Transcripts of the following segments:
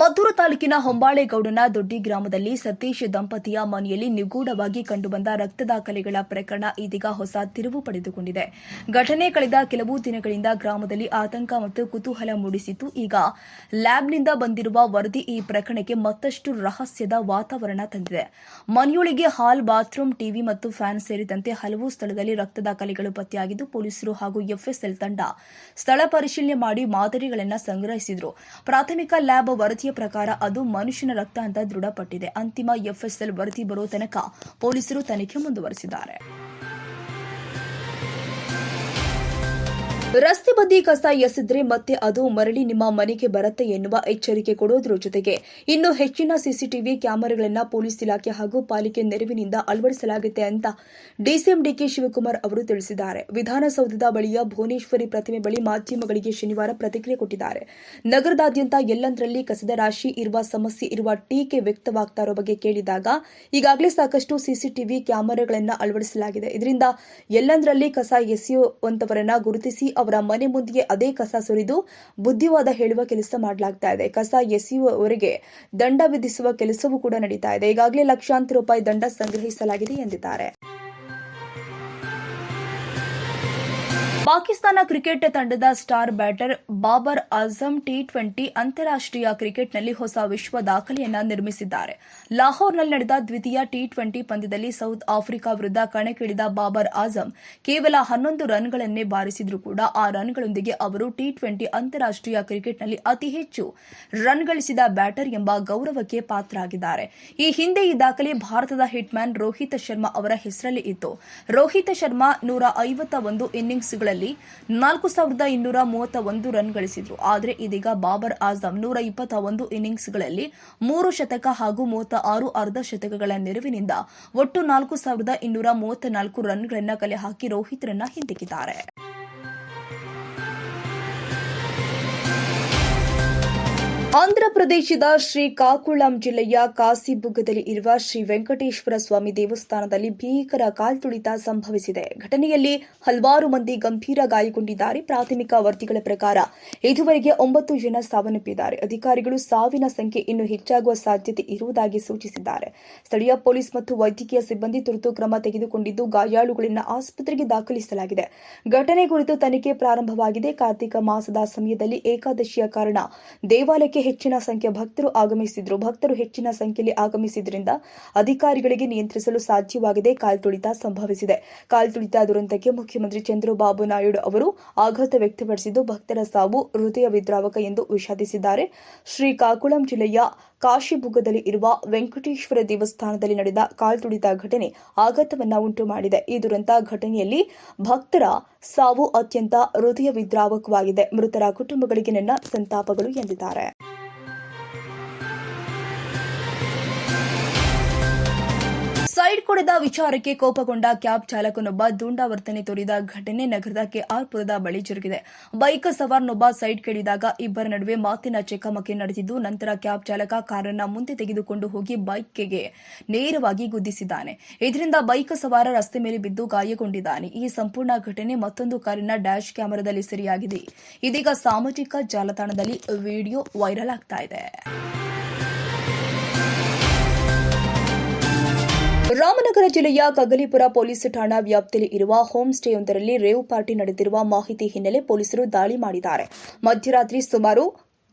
ಮದ್ದೂರು ತಾಲೂಕಿನ ಹೊಂಬಾಳೆಗೌಡನ ದೊಡ್ಡಿ ಗ್ರಾಮದಲ್ಲಿ ಸತೀಶ್ ದಂಪತಿಯ ಮನೆಯಲ್ಲಿ ನಿಗೂಢವಾಗಿ ಕಂಡುಬಂದ ರಕ್ತ ದಾಖಲೆಗಳ ಪ್ರಕರಣ ಇದೀಗ ಹೊಸ ತಿರುವು ಪಡೆದುಕೊಂಡಿದೆ. ಘಟನೆ ಕಳೆದ ಕೆಲವು ದಿನಗಳಿಂದ ಗ್ರಾಮದಲ್ಲಿ ಆತಂಕ ಮತ್ತು ಕುತೂಹಲ ಮೂಡಿಸಿತ್ತು ಈಗ ಲ್ಯಾಬ್ನಿಂದ ಬಂದಿರುವ ವರದಿ ಈ ಪ್ರಕರಣಕ್ಕೆ ಮತ್ತಷ್ಟು ರಹಸ್ಯದ ವಾತಾವರಣ ತಂದಿದೆ. ಮನೆಯೊಳಗೆ ಹಾಲ್, ಬಾತ್ರೂಮ್, ಟಿವಿ ಮತ್ತು ಫ್ಯಾನ್ ಸೇರಿದಂತೆ ಹಲವು ಸ್ಥಳದಲ್ಲಿ ರಕ್ತ ದಾಖಲೆಗಳು ಪತ್ತೆಯಾಗಿದ್ದು, ಪೊಲೀಸರು ಹಾಗೂ ಎಫ್ಎಸ್ಎಲ್ ತಂಡ ಸ್ಥಳ ಪರಿಶೀಲನೆ ಮಾಡಿ ಮಾದರಿಗಳನ್ನು ಸಂಗ್ರಹಿಸಿದರು. ಪ್ರಾಥಮಿಕ ಲ್ಯಾಬ್ ವರದಿಯ ಪ್ರಕಾರ ಅದು ಮನುಷ್ಯನ ರಕ್ತ ಅಂತ ದೃಢಪಟ್ಟಿದೆ. ಅಂತಿಮ ಎಫ್ಎಸ್ಎಲ್ ವರದಿ ಬರೋ ತನಕ ಪೊಲೀಸರು ತನಿಖೆ ಮುಂದುವರೆಸಿದ್ದಾರೆ. ರಸ್ತೆ ಬದಿ ಕಸ ಎಸೆದ್ರೆ ಮತ್ತೆ ಅದು ಮರಳಿ ನಿಮ್ಮ ಮನೆಗೆ ಬರುತ್ತೆ ಎನ್ನುವ ಎಚ್ಚರಿಕೆ ಕೊಡೋದ್ರ ಜೊತೆಗೆ ಇನ್ನು ಹೆಚ್ಚಿನ ಸಿಸಿಟಿವಿ ಕ್ಯಾಮೆರಾಗಳನ್ನು ಪೊಲೀಸ್ ಇಲಾಖೆ ಹಾಗೂ ಪಾಲಿಕೆ ನೆರವಿನಿಂದ ಅಳವಡಿಸಲಾಗುತ್ತೆ ಅಂತ ಡಿಸಿಎಂ ಡಿಕೆ ಶಿವಕುಮಾರ್ ಅವರು ತಿಳಿಸಿದ್ದಾರೆ. ವಿಧಾನಸೌಧದ ಬಳಿಯ ಭುವನೇಶ್ವರಿ ಪ್ರತಿಮೆ ಬಳಿ ಮಾಧ್ಯಮಗಳಿಗೆ ಶನಿವಾರ ಪ್ರತಿಕ್ರಿಯೆ ಕೊಟ್ಟಿದ್ದಾರೆ. ನಗರದಾದ್ಯಂತ ಎಲ್ಲಂದರಲ್ಲಿ ಕಸದ ರಾಶಿ ಇರುವ ಸಮಸ್ಯೆ ಇರುವ ಟೀಕೆ ವ್ಯಕ್ತವಾಗ್ತಾ ಇರೋ ಬಗ್ಗೆ ಕೇಳಿದಾಗ ಈಗಾಗಲೇ ಸಾಕಷ್ಟು ಸಿಸಿಟಿವಿ ಕ್ಯಾಮೆರಾಗಳನ್ನು ಅಳವಡಿಸಲಾಗಿದೆ. ಇದರಿಂದ ಎಲ್ಲಂದರಲ್ಲಿ ಕಸ ಎಸೆಯುವಂತವರನ್ನ ಗುರುತಿಸಿ ಅವರ ಮನೆ ಮುಂದೆಯೇ ಅದೇ ಕಸ ಸುರಿದು ಬುದ್ಧಿವಾದ ಹೇಳುವ ಕೆಲಸ ಮಾಡಲಾಗ್ತಾ ಇದೆ ಕಸ ಎಸೆಯುವವರಿಗೆ ದಂಡ ವಿಧಿಸುವ ಕೆಲಸವೂ ಕೂಡ ನಡೀತಾ ಇದೆ. ಈಗಾಗಲೇ ಲಕ್ಷಾಂತರ ರೂಪಾಯಿ ದಂಡ ಸಂಗ್ರಹಿಸಲಾಗಿದೆ ಎಂದಿದ್ದಾರೆ. ಪಾಕಿಸ್ತಾನ ಕ್ರಿಕೆಟ್ ತಂಡದ star batter Babar Azam T twenty ಅಂತಾರಾಷ್ಟ್ರೀಯ ಕ್ರಿಕೆಟ್ನಲ್ಲಿ ಹೊಸ ವಿಶ್ವ ದಾಖಲೆಯನ್ನು ನಿರ್ಮಿಸಿದ್ದಾರೆ. ಲಾಹೋರ್ನಲ್ಲಿ ನಡೆದ ದ್ವಿತೀಯ ಟಿ ಟ್ವೆಂಟಿ ಪಂದ್ಯದಲ್ಲಿ ಸೌತ್ ಆಫ್ರಿಕಾ ವಿರುದ್ಧ ಕಣಕ್ಕಿಳಿದ ಬಾಬರ್ ಆಜಂ ಕೇವಲ ಹನ್ನೊಂದು ರನ್ಗಳನ್ನೇ ಬಾರಿಸಿದರೂ ಕೂಡ ಆ ರನ್ಗಳೊಂದಿಗೆ ಅವರು ಟಿ ಟ್ವೆಂಟಿ ಅಂತಾರಾಷ್ಟ್ರೀಯ ಕ್ರಿಕೆಟ್ನಲ್ಲಿ ಅತಿ ಹೆಚ್ಚು ರನ್ ಗಳಿಸಿದ ಬ್ಯಾಟರ್ ಎಂಬ ಗೌರವಕ್ಕೆ ಪಾತ್ರರಾಗಿದ್ದಾರೆ. ಈ ಹಿಂದೆ ಈ ದಾಖಲೆ ಭಾರತದ ಹಿಟ್ಮ್ಯಾನ್ ರೋಹಿತ್ ಶರ್ಮಾ ಅವರ ಹೆಸರಲ್ಲಿ ಇತ್ತು. ರೋಹಿತ್ ಶರ್ಮಾ ನೂರ ಐವತ್ತ ಒಂದು ಇನ್ನಿಂಗ್ಸ್ಗಳಲ್ಲಿ ನಾಲ್ಕು ಸಾವಿರದ ಇನ್ನೂರ ಮೂವತ್ತ ಒಂದು ರನ್ ಗಳಿಸಿದ್ರು. ಆದರೆ ಇದೀಗ ಬಾಬರ್ ಆಜಮ್ ನೂರ ಇಪ್ಪತ್ತ ಒಂದು ಇನ್ನಿಂಗ್ಸ್ಗಳಲ್ಲಿ ಮೂರು ಶತಕ ಹಾಗೂ ಮೂವತ್ತ ಆರು ಅರ್ಧ ಶತಕಗಳ ನೆರವಿನಿಂದ ಒಟ್ಟು ನಾಲ್ಕು ಸಾವಿರದ ಇನ್ನೂರ ಮೂವತ್ತ ನಾಲ್ಕು ರನ್ಗಳನ್ನು ಕಲೆ ಹಾಕಿ ರೋಹಿತ್ರನ್ನ ಹಿಂದಿಕ್ಕಿದ್ದಾರೆ. ಆಂಧ್ರಪ್ರದೇಶದ ಶ್ರೀಕಾಕುಳಂ ಜಿಲ್ಲೆಯ ಕಾಸಿಬುಗ್ಗದಲ್ಲಿ ಇರುವ ಶ್ರೀ ವೆಂಕಟೇಶ್ವರ ಸ್ವಾಮಿ ದೇವಸ್ಥಾನದಲ್ಲಿ ಭೀಕರ ಕಾಲ್ತುಳಿತ ಸಂಭವಿಸಿದೆ. ಘಟನೆಯಲ್ಲಿ ಹಲವಾರು ಮಂದಿ ಗಂಭೀರ ಗಾಯಗೊಂಡಿದ್ದಾರೆ. ಪ್ರಾಥಮಿಕ ವರದಿಗಳ ಪ್ರಕಾರ ಇದುವರೆಗೆ ಒಂಬತ್ತು ಜನ ಸಾವನ್ನಪ್ಪಿದ್ದಾರೆ. ಅಧಿಕಾರಿಗಳು ಸಾವಿನ ಸಂಖ್ಯೆ ಇನ್ನೂ ಹೆಚ್ಚಾಗುವ ಸಾಧ್ಯತೆ ಇರುವುದಾಗಿ ಸೂಚಿಸಿದ್ದಾರೆ. ಸ್ಥಳೀಯ ಪೊಲೀಸ್ ಮತ್ತು ವೈದ್ಯಕೀಯ ಸಿಬ್ಬಂದಿ ತುರ್ತು ಕ್ರಮ ತೆಗೆದುಕೊಂಡಿದ್ದು ಗಾಯಾಳುಗಳನ್ನು ಆಸ್ಪತ್ರೆಗೆ ದಾಖಲಿಸಲಾಗಿದೆ. ಘಟನೆ ಕುರಿತು ತನಿಖೆ ಪ್ರಾರಂಭವಾಗಿದೆ. ಕಾರ್ತಿಕ ಮಾಸದ ಸಮಯದಲ್ಲಿ ಏಕಾದಶಿಯ ಕಾರಣ ದೇವಾಲಯಕ್ಕೆ ಹೆಚ್ಚಿನ ಸಂಖ್ಯೆ ಭಕ್ತರು ಆಗಮಿಸಿದ್ರು. ಭಕ್ತರು ಹೆಚ್ಚಿನ ಸಂಖ್ಯೆಯಲ್ಲಿ ಆಗಮಿಸಿದ್ರಿಂದ ಅಧಿಕಾರಿಗಳಿಗೆ ನಿಯಂತ್ರಿಸಲು ಸಾಧ್ಯವಾಗದೆ ಕಾಲ್ತುಳಿತ ಸಂಭವಿಸಿದೆ. ಕಾಲ್ತುಳಿತ ದುರಂತಕ್ಕೆ ಮುಖ್ಯಮಂತ್ರಿ ಚಂದ್ರಬಾಬು ನಾಯ್ಡು ಅವರು ಆಘಾತ ವ್ಯಕ್ತಪಡಿಸಿದ್ದು, ಭಕ್ತರ ಸಾವು ಹೃದಯ ವಿದ್ರಾವಕ ಎಂದು ವಿಷಾದಿಸಿದ್ದಾರೆ. ಶ್ರೀಕಾಕುಳಂ ಜಿಲ್ಲೆಯ ಕಾಶಿಬುಗ್ಗದಲ್ಲಿ ಇರುವ ವೆಂಕಟೇಶ್ವರ ದೇವಸ್ಥಾನದಲ್ಲಿ ನಡೆದ ಕಾಲ್ತುಳಿತ ಘಟನೆ ಆಘಾತವನ್ನು ಉಂಟು ಮಾಡಿದೆ. ಈ ದುರಂತ ಘಟನೆಯಲ್ಲಿ ಭಕ್ತರ ಸಾವು ಅತ್ಯಂತ ಹೃದಯ ವಿದ್ರಾವಕವಾಗಿದೆ. ಮೃತರ ಕುಟುಂಬಗಳಿಗೆ ನನ್ನ ಸಂತಾಪಗಳು ಎಂದಿದ್ದಾರೆ. ಸೈಡ್ ಕೊಡದ ವಿಚಾರಕ್ಕೆ ಕೋಪಗೊಂಡ ಕ್ಯಾಬ್ ಚಾಲಕನೊಬ್ಬ ದುಂಡಾವರ್ತನೆ ತೋರಿದ ಘಟನೆ ನಗರದ ಕೆಆರ್ಪುರದ ಬಳಿ ಜರುಗಿದೆ. ಬೈಕ್ ಸವಾರನೊಬ್ಬ ಸೈಡ್ ಕೇಳಿದಾಗ ಇಬ್ಬರ ನಡುವೆ ಮಾತಿನ ಚಕಮಕಿ ನಡೆದಿದ್ದು, ನಂತರ ಕ್ಯಾಬ್ ಚಾಲಕ ಕಾರನ್ನ ಮುಂದೆ ತೆಗೆದುಕೊಂಡು ಹೋಗಿ ಬೈಕ್ಗೆ ನೇರವಾಗಿ ಗುದ್ದಿಸಿದ್ದಾನೆ. ಇದರಿಂದ ಬೈಕ್ ಸವಾರ ರಸ್ತೆ ಮೇಲೆ ಬಿದ್ದು ಗಾಯಗೊಂಡಿದ್ದಾನೆ. ಈ ಸಂಪೂರ್ಣ ಘಟನೆ ಮತ್ತೊಂದು ಕಾರಿನ ಡ್ಯಾಶ್ ಕ್ಯಾಮೆರಾದಲ್ಲಿ ಸೆರೆಯಾಗಿದೆ. ಇದೀಗ ಸಾಮಾಜಿಕ ಜಾಲತಾಣದಲ್ಲಿ ವಿಡಿಯೋ ವೈರಲ್ ಆಗ್ತಾ ಇದೆ. ರಾಮನಗರ ಜಿಲ್ಲೆಯ ಕಗಲಿಪುರ ಪೊಲೀಸ್ ಠಾಣಾ ವ್ಯಾಪ್ತಿಯಲ್ಲಿ ಇರುವ ಹೋಮ್ ಸ್ಟೇಯೊಂದರಲ್ಲಿ ರೇವ್ ಪಾರ್ಟಿ ನಡೆದಿರುವ ಮಾಹಿತಿ ಹಿನ್ನೆಲೆ ಪೊಲೀಸರು ದಾಳಿ ಮಾಡಿದ್ದಾರೆ. ಮಧ್ಯರಾತ್ರಿ ಸುಮಾರು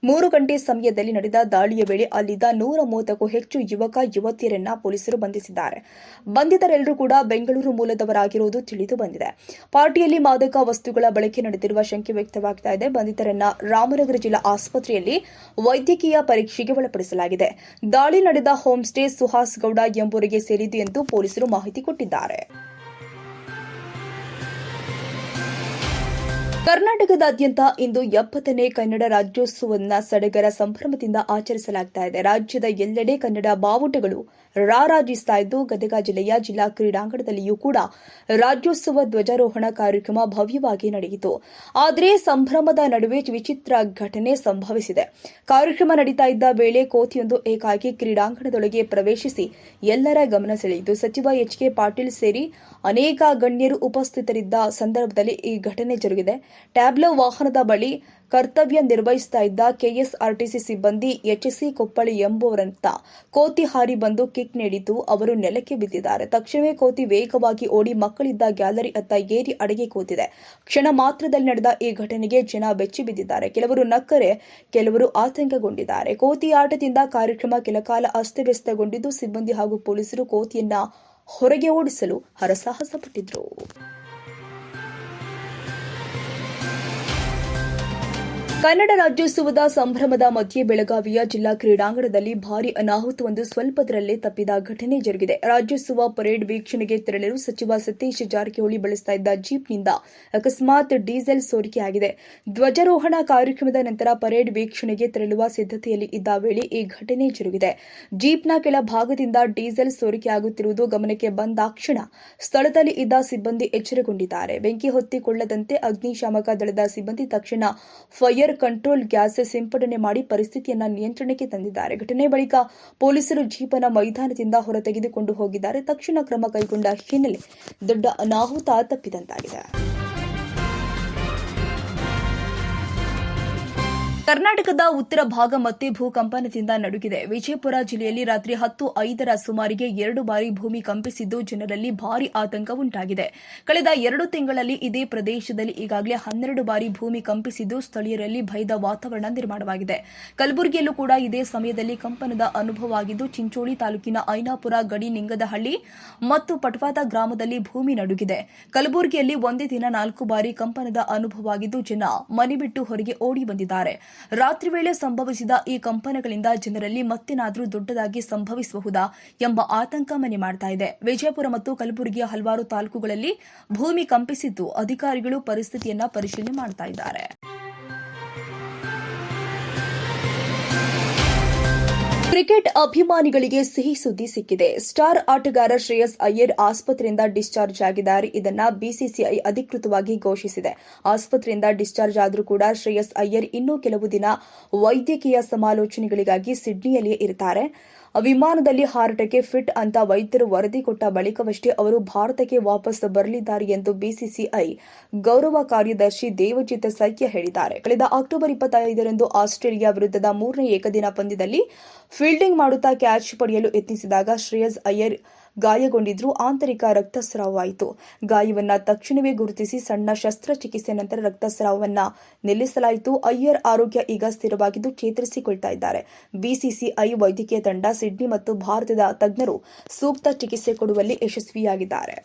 ಮೂರು ಗಂಟೆ ಸಮಯದಲ್ಲಿ ನಡೆದ ದಾಳಿಯ ವೇಳೆ ಅಲ್ಲಿದ್ದ ನೂರ ಮೂವತ್ತಕ್ಕೂ ಹೆಚ್ಚು ಯುವಕ, ಯುವತಿಯರನ್ನ ಪೊಲೀಸರು ಬಂಧಿಸಿದ್ದಾರೆ. ಬಂಧಿತರೆಲ್ಲರೂ ಕೂಡ ಬೆಂಗಳೂರು ಮೂಲದವರಾಗಿರುವುದು ತಿಳಿದು ಬಂದಿದೆ. ಪಾರ್ಟಿಯಲ್ಲಿ ಮಾದಕ ವಸ್ತುಗಳ ಬಳಕೆ ನಡೆದಿರುವ ಶಂಕೆ ವ್ಯಕ್ತವಾಗ್ತಾ ಇದೆ. ಬಂಧಿತರನ್ನ ರಾಮನಗರ ಜಿಲ್ಲಾ ಆಸ್ಪತ್ರೆಯಲ್ಲಿ ವೈದ್ಯಕೀಯ ಪರೀಕ್ಷೆಗೆ ಒಳಪಡಿಸಲಾಗಿದೆ. ದಾಳಿ ನಡೆದ ಹೋಮ್ ಸ್ಟೇ ಸುಹಾಸ್ ಗೌಡ ಎಂಬುವರಿಗೆ ಸೇರಿದ್ದು ಎಂದು ಪೊಲೀಸರು ಮಾಹಿತಿ ಕೊಟ್ಟಿದ್ದಾರೆ. ಕರ್ನಾಟಕದಾದ್ಯಂತ ಇಂದು ಎಪ್ಪತ್ತನೇ ಕನ್ನಡ ರಾಜ್ಯೋತ್ಸವವನ್ನು ಸಡಗರ ಸಂಭ್ರಮದಿಂದ ಆಚರಿಸಲಾಗ್ತಾ ಇದೆ. ರಾಜ್ಯದ ಎಲ್ಲೆಡೆ ಕನ್ನಡ ಬಾವುಟಗಳು ರಾರಾಜಿಸ್ತಾ ಇದ್ದು ಗದಗ ಜಿಲ್ಲೆಯ ಜಿಲ್ಲಾ ಕ್ರೀಡಾಂಗಣದಲ್ಲಿಯೂ ಕೂಡ ರಾಜ್ಯೋತ್ಸವ ಧ್ವಜಾರೋಹಣ ಕಾರ್ಯಕ್ರಮ ಭವ್ಯವಾಗಿ ನಡೆಯಿತು. ಆದರೆ ಸಂಭ್ರಮದ ನಡುವೆ ವಿಚಿತ್ರ ಘಟನೆ ಸಂಭವಿಸಿದೆ. ಕಾರ್ಯಕ್ರಮ ನಡೀತಾ ಇದ್ದ ವೇಳೆ ಕೋತಿಯೊಂದು ಏಕಾಏಕಿ ಕ್ರೀಡಾಂಗಣದೊಳಗೆ ಪ್ರವೇಶಿಸಿ ಎಲ್ಲರ ಗಮನ ಸೆಳೆಯಿತು. ಸಚಿವ ಎಚ್ ಕೆ ಪಾಟೀಲ್ ಸೇರಿ ಅನೇಕ ಗಣ್ಯರು ಉಪಸ್ಥಿತರಿದ್ದ ಸಂದರ್ಭದಲ್ಲಿ ಈ ಘಟನೆ ಜರುಗಿದೆ. ಟ್ಯಾಬ್ಲೋ ವಾಹನದ ಬಳಿ ಕರ್ತವ್ಯ ನಿರ್ವಹಿಸ್ತಾ ಇದ್ದ ಕೆಎಸ್ಆರ್ಟಿಸಿ ಸಿಬ್ಬಂದಿ ಎಚ್ಎಸ್ಸಿ ಕೊಪ್ಪಳಿ ಎಂಬುವರಂತ ಕೋತಿ ಹಾರಿ ಬಂದು ಕಿಕ್ ನೀಡಿದ್ದು ಅವರು ನೆಲಕ್ಕೆ ಬಿದ್ದಿದ್ದಾರೆ. ತಕ್ಷಣವೇ ಕೋತಿ ವೇಗವಾಗಿ ಓಡಿ ಮಕ್ಕಳಿದ್ದ ಗ್ಯಾಲರಿ ಅತ್ತ ಏರಿ ಅಡಗಿ ಕೂತಿದೆ. ಕ್ಷಣ ಮಾತ್ರದಲ್ಲಿ ನಡೆದ ಈ ಘಟನೆಗೆ ಜನ ಬೆಚ್ಚಿ ಬಿದ್ದಿದ್ದಾರೆ. ಕೆಲವರು ನಕ್ಕರೆ, ಕೆಲವರು ಆತಂಕಗೊಂಡಿದ್ದಾರೆ. ಕೋತಿ ಆಟದಿಂದ ಕಾರ್ಯಕ್ರಮ ಕೆಲಕಾಲ ಅಸ್ತವ್ಯಸ್ತಗೊಂಡಿದ್ದು ಸಿಬ್ಬಂದಿ ಹಾಗೂ ಪೊಲೀಸರು ಕೋತಿಯನ್ನ ಹೊರಗೆ ಓಡಿಸಲು ಹರಸಾಹಸ ಪಟ್ಟಿದ್ರು ಕನ್ನಡ ರಾಜ್ಯೋತ್ಸವದ ಸಂಭ್ರಮದ ಮಧ್ಯೆ ಬೆಳಗಾವಿಯ ಜಿಲ್ಲಾ ಕ್ರೀಡಾಂಗಣದಲ್ಲಿ ಭಾರಿ ಅನಾಹುತವೊಂದು ಸ್ವಲ್ಪದರಲ್ಲೇ ತಪ್ಪಿದ ಘಟನೆ ಜರುಗಿದೆ. ರಾಜ್ಯೋತ್ಸವ ಪರೇಡ್ ವೀಕ್ಷಣೆಗೆ ತೆರಳಲು ಸಚಿವ ಸತೀಶ್ ಜಾರಕಿಹೊಳಿ ಬಳಸ್ತಾ ಇದ್ದ ಜೀಪ್ನಿಂದ ಅಕಸ್ಮಾತ್ ಡೀಸೆಲ್ ಸೋರಿಕೆಯಾಗಿದೆ. ಧ್ವಜಾರೋಹಣ ಕಾರ್ಯಕ್ರಮದ ನಂತರ ಪರೇಡ್ ವೀಕ್ಷಣೆಗೆ ತೆರಳುವ ಸಿದ್ಧತೆಯಲ್ಲಿ ಇದ್ದ ವೇಳೆ ಈ ಘಟನೆ ಜರುಗಿದೆ. ಜೀಪ್ನ ಕೆಲ ಭಾಗದಿಂದ ಡೀಸೆಲ್ ಸೋರಿಕೆಯಾಗುತ್ತಿರುವುದು ಗಮನಕ್ಕೆ ಬಂದಾಕ್ಷಣ ಸ್ಥಳದಲ್ಲಿ ಇದ್ದ ಸಿಬ್ಬಂದಿ ಎಚ್ಚರಗೊಂಡಿದ್ದಾರೆ. ಬೆಂಕಿ ಹೊತ್ತಿಕೊಳ್ಳದಂತೆ ಅಗ್ನಿಶಾಮಕ ದಳದ ಸಿಬ್ಬಂದಿ ತಕ್ಷಣ ಫೈರ್ ಕಂಟ್ರೋಲ್ ಗ್ಯಾಸ್ ಸಿಂಪಡಣೆ ಮಾಡಿ ಪರಿಸ್ಥಿತಿಯನ್ನು ನಿಯಂತ್ರಣಕ್ಕೆ ತಂದಿದ್ದಾರೆ. ಘಟನೆ ಬಳಿಕ ಪೊಲೀಸರು ಜೀಪನ ಮೈದಾನದಿಂದ ಹೊರತೆಗೆದುಕೊಂಡು ಹೋಗಿದ್ದಾರೆ. ತಕ್ಷಣ ಕ್ರಮ ಕೈಗೊಂಡ ಹಿನ್ನೆಲೆ ದೊಡ್ಡ ಅನಾಹುತ ತಪ್ಪಿದಂತಾಗಿದೆ. ಕರ್ನಾಟಕದ ಉತ್ತರ ಭಾಗ ಮತ್ತೆ ಭೂಕಂಪನದಿಂದ ನಡುಗಿದೆ. ವಿಜಯಪುರ ಜಿಲ್ಲೆಯಲ್ಲಿ ರಾತ್ರಿ ಹತ್ತು ಐದರ ಸುಮಾರಿಗೆ ಎರಡು ಬಾರಿ ಭೂಮಿ ಕಂಪಿಸಿದ್ದು ಜನರಲ್ಲಿ ಭಾರಿ ಆತಂಕ ಉಂಟಾಗಿದೆ. ಕಳೆದ ಎರಡು ತಿಂಗಳಲ್ಲಿ ಇದೇ ಪ್ರದೇಶದಲ್ಲಿ ಈಗಾಗಲೇ ಹನ್ನೆರಡು ಬಾರಿ ಭೂಮಿ ಕಂಪಿಸಿದ್ದು ಸ್ಥಳೀಯರಲ್ಲಿ ಭಯದ ವಾತಾವರಣ ನಿರ್ಮಾಣವಾಗಿದೆ. ಕಲಬುರಗಿಯಲ್ಲೂ ಕೂಡ ಇದೇ ಸಮಯದಲ್ಲಿ ಕಂಪನದ ಅನುಭವವಾಗಿದ್ದು ಚಿಂಚೋಳಿ ತಾಲೂಕಿನ ಐನಾಪುರ, ಗಡಿ, ನಿಂಗದಹಳ್ಳಿ ಮತ್ತು ಪಟ್ವಾದ ಗ್ರಾಮದಲ್ಲಿ ಭೂಮಿ ನಡುಗಿದೆ. ಕಲಬುರಗಿಯಲ್ಲಿ ಒಂದೇ ದಿನ ನಾಲ್ಕು ಬಾರಿ ಕಂಪನದ ಅನುಭವವಾಗಿದ್ದು ಜನ ಮನೆ ಬಿಟ್ಟು ಹೊರಗೆ ಓಡಿ ಬಂದಿದ್ದಾರೆ. ರಾತ್ರಿ ವೇಳೆ ಸಂಭವಿಸಿದ ಈ ಕಂಪನಗಳಿಂದ ಜನರಲ್ಲಿ ಮತ್ತೇನಾದರೂ ದೊಡ್ಡದಾಗಿ ಸಂಭವಿಸಬಹುದಾ ಎಂಬ ಆತಂಕ ಮನೆ ಮಾಡ್ತಾ ಇದೆ. ವಿಜಯಪುರ ಮತ್ತು ಕಲಬುರಗಿಯ ಹಲವಾರು ತಾಲೂಕುಗಳಲ್ಲಿ ಭೂಮಿ ಕಂಪಿಸಿದ್ದು ಅಧಿಕಾರಿಗಳು ಪರಿಸ್ಥಿತಿಯನ್ನ ಪರಿಶೀಲನೆ ಮಾಡ್ತಾ ಇದ್ದಾರೆ. ಕ್ರಿಕೆಟ್ ಅಭಿಮಾನಿಗಳಿಗೆ ಸಿಹಿ ಸುದ್ದಿ ಸಿಕ್ಕಿದೆ. ಸ್ಟಾರ್ ಆಟಗಾರ ಶ್ರೇಯಸ್ ಅಯ್ಯರ್ ಆಸ್ಪತ್ರೆಯಿಂದ ಡಿಸ್ಚಾರ್ಜ್ ಆಗಿದ್ದಾರೆ. ಇದನ್ನ ಬಿಸಿಸಿಐ ಅಧಿಕೃತವಾಗಿ ಘೋಷಿಸಿದೆ. ಆಸ್ಪತ್ರೆಯಿಂದ ಡಿಸ್ಚಾರ್ಜ್ ಆದರೂ ಕೂಡ ಶ್ರೇಯಸ್ ಅಯ್ಯರ್ ಇನ್ನೂ ಕೆಲವು ದಿನ ವೈದ್ಯಕೀಯ ಸಮಾಲೋಚನೆಗಳಿಗಾಗಿ ಸಿಡ್ನಿಯಲ್ಲಿಯೇ ಇರ್ತಾರೆ. ವಿಮಾನದಲ್ಲಿ ಹಾರಾಟಕ್ಕೆ ಫಿಟ್ ಅಂತ ವೈದ್ಯರು ವರದಿ ಕೊಟ್ಟ ಬಳಿಕವಷ್ಟೇ ಅವರು ಭಾರತಕ್ಕೆ ವಾಪಸ್ ಬರಲಿದ್ದಾರೆ ಎಂದು ಬಿಸಿಸಿಐ ಗೌರವ ಕಾರ್ಯದರ್ಶಿ ದೇವಜಿತ್ ಸೈಕ್ಯ ಹೇಳಿದ್ದಾರೆ. ಕಳೆದ ಅಕ್ಟೋಬರ್ ಇಪ್ಪತ್ತೈದರಂದು ಆಸ್ಟ್ರೇಲಿಯಾ ವಿರುದ್ಧದ ಮೂರನೇ ಏಕದಿನ ಪಂದ್ಯದಲ್ಲಿ ಫೀಲ್ಡಿಂಗ್ ಮಾಡುತ್ತಾ ಕ್ಯಾಚ್ ಪಡೆಯಲು ಯತ್ನಿಸಿದಾಗ ಶ್ರೇಯಸ್ ಅಯ್ಯರ್ ಗಾಯಗೊಂಡಿದ್ರು. ಆಂತರಿಕ ರಕ್ತಸ್ರಾವವಾಯಿತು. ಗಾಯವನ್ನ ತಕ್ಷಣವೇ ಗುರುತಿಸಿ ಸಣ್ಣ ಶಸ್ತ್ರಚಿಕಿತ್ಸೆ ನಂತರ ರಕ್ತಸ್ರಾವವನ್ನ ನಿಲ್ಲಿಸಲಾಯಿತು. ಅಯ್ಯರ್ ಆರೋಗ್ಯ ಈಗ ಸ್ಥಿರವಾಗಿದ್ದು ಚೇತರಿಸಿಕೊಳ್ತಾ ಇದ್ದಾರೆ. ಬಿಸಿಸಿಐ ವೈದ್ಯಕೀಯ ತಂಡ, ಸಿಡ್ನಿ ಮತ್ತು ಭಾರತದ ತಜ್ಞರು ಸೂಕ್ತ ಚಿಕಿತ್ಸೆ ಕೊಡುವಲ್ಲಿ ಯಶಸ್ವಿಯಾಗಿದ್ದಾರೆ.